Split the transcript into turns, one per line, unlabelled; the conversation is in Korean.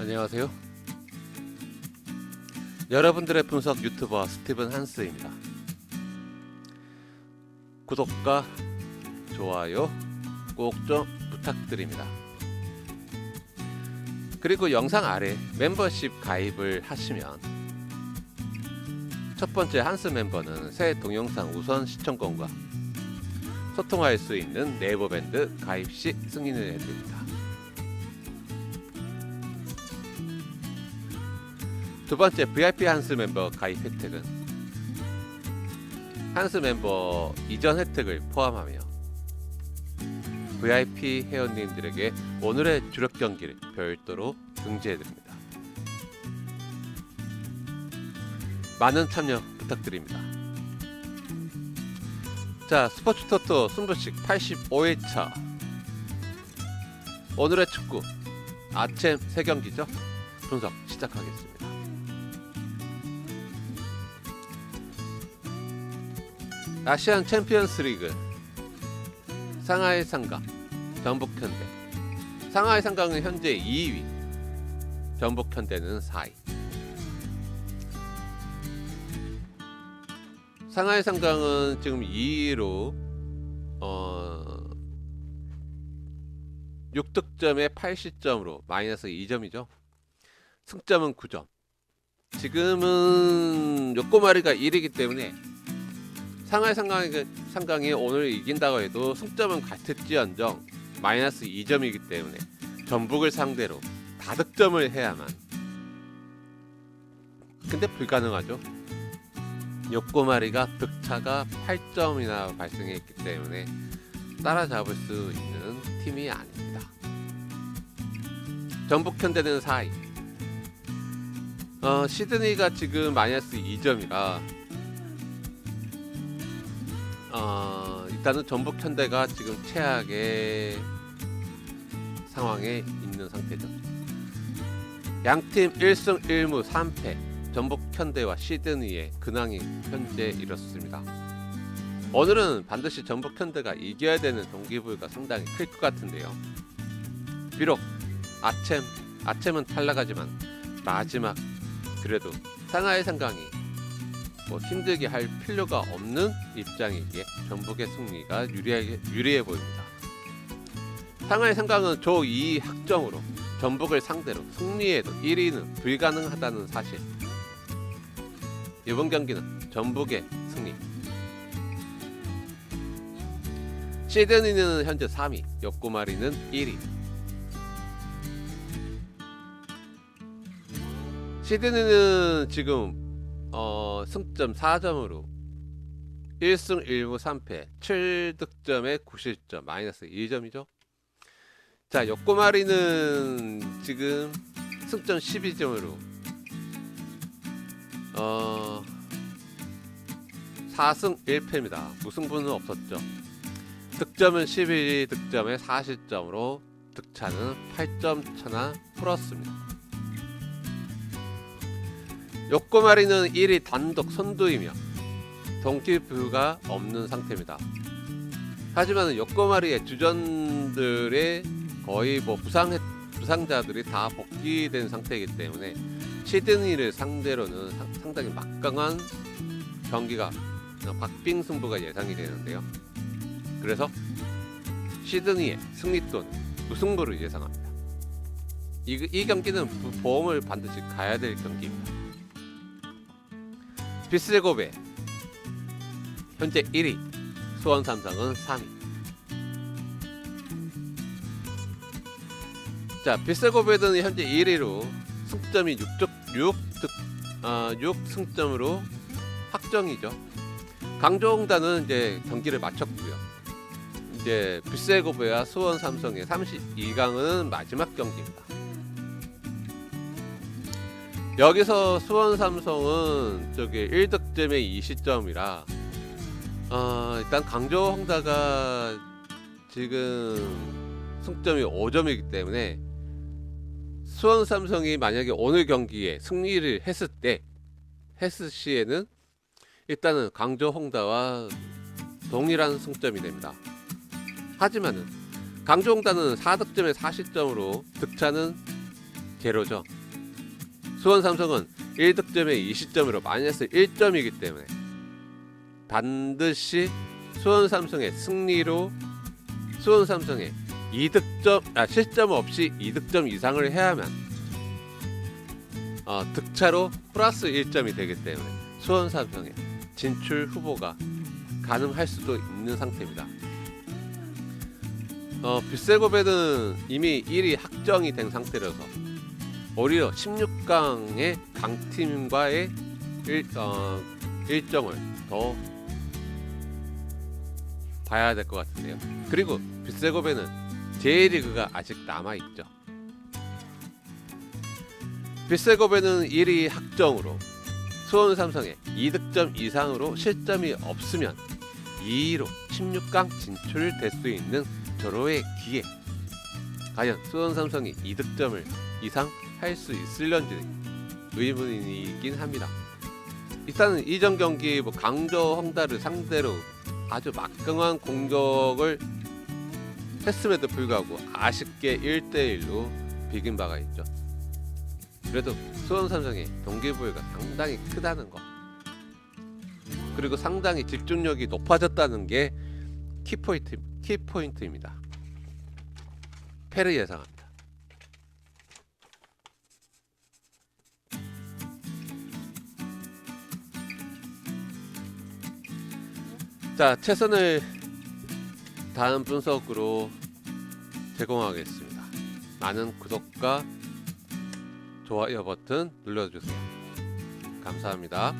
안녕하세요. 여러분들의 분석 유튜버 스티븐 한스입니다. 구독과 좋아요 꼭 좀 부탁드립니다. 그리고 영상 아래 멤버십 가입을 하시면 첫 번째 한스 멤버는 새 동영상 우선 시청권과 소통할 수 있는 네이버밴드 가입 시 승인을 해드립니다. 두 번째 VIP 한스 멤버 가입 혜택은 한스 멤버 이전 혜택을 포함하며 VIP 회원님들에게 오늘의 주력 경기를 별도로 등재해드립니다. 많은 참여 부탁드립니다. 자, 스포츠 토토 승부식 85일차. 오늘의 축구 아침 세 경기죠. 분석 시작하겠습니다. 아시안 챔피언스 리그. 상하이 상강 전북현대. 상하이 상강은 현재 2위. 전북현대는 4위. 상하이 상강은 지금 2위로 어 6득점에 8시점으로 마이너스 2점이죠. 승점은 9점. 지금은 요꼬마리가 1위이기 때문에 상하이 상강이, 상강이 오늘 이긴다고 해도 승점은 같을지언정 마이너스 2점이기 때문에 전북을 상대로 다득점을 해야만. 근데 불가능하죠. 요꼬마리가 득차가 8점이나 발생했기 때문에 따라잡을 수 있는 팀이 아닙니다. 전북 현대는 4위 어, 시드니가 지금 마이너스 2점이라 어, 일단은 전북 현대가 지금 최악의 상황에 있는 상태죠. 양팀 1승 1무 3패. 전북 현대와 시드니의 근황이 현재 이렇습니다. 오늘은 반드시 전북 현대가 이겨야 되는 동기부여가 상당히 클 것 같은데요. 비록 아챔 아챔은 탈락하지만 마지막 그래도 상하이 상강이 뭐 힘들게 할 필요가 없는 입장이기에 전북의 승리가 유리하게, 유리해 보입니다. 상하이 상강은 조2 학점으로 전북을 상대로 승리해도 1위는 불가능하다는 사실. 이번 경기는 전북의 승리. 시드니는 현재 3위, 역구마리는 1위. 시드니는 지금 어, 승점 4점으로 1승 1무 3패 7득점에 9실점 마이너스 2점이죠. 자, 역고마리는 지금 승점 12점으로 어 4승 1패입니다. 무승부는 없었죠. 득점은 12득점에 40점으로 득차는 8점 차나 풀었습니다. 요코마리는 1위 단독 선두이며 동기부여가 없는 상태입니다. 하지만 요코마리의 주전들의 거의 뭐 부상 부상자들이 다 복귀된 상태이기 때문에 시드니를 상대로는 상- 상당히 막강한 경기가 어, 박빙 승부가 예상이 되는데요. 그래서 시드니의 승리 또는 무승부를 예상합니다. 이, 이 경기는 부- 보험을 반드시 가야 될 경기입니다. 비스고베 현재 1위 수원 삼성은 3위. 자 비스고베는 현재 1위로 승점이 6득 6, 득, 아, 6 승점으로 확정이죠. 강조홍단은 이제 경기를 마쳤고요. 이제 비스고베와 수원 삼성의 32강은 마지막 경기입니다 여기서 수원 삼성은 저기 1득점에 20점이라 어, 일단 강조 홍다가 지금 승점이 5점이기 때문에 수원 삼성이 만약에 오늘 경기에 승리를 했을 때 했을 시에는 일단은 강조 홍다와 동일한 승점이 됩니다. 하지만은 강조 홍다는 4득점에 40점으로 득차는 제로죠. 수원 삼성은 1득점에 20점으로 마이너스 1점이기 때문에 반드시 수원 삼성의 승리로 수원 삼성의 2득점 아 실점 없이 2득점 이상을 해야만 어, 득차로 플러스 1점이 되기 때문에 수원 삼성의 진출 후보가 가능할 수도 있는 상태입니다. 어, 빗셀고베는 이미 1위 확정이 된 상태라서 오히려 16강의 강팀과의 일, 어, 일정을 더 봐야 될 것 같은데요. 그리고 빗셀고베는 J리그가 아직 남아 있죠. 빗셀고베는 1위 확정으로 수원 삼성의 2득점 이상으로 실점이 없으면 2위로 16강 진출될 수 있는 절호의 기회. 과연 수원 삼성이 2득점을 이상 할 수 있을런지 의문이긴 합니다. 일단은 이전 경기 뭐 강저 홍다를 상대로 아주 막강한 공격을 했음에도 불구하고 아쉽게 1대1로 비긴 바가 있죠. 그래도 수원 삼성의 동기부여가 상당히 크다는 거. 그리고 상당히 집중력이 높아졌다는 게 키포인트, 키포인트입니다. 패를 예상합니다. 자, 최선을 다음 분석으로 제공하겠습니다. 많은 구독과 좋아요 버튼 눌러주세요. 감사합니다.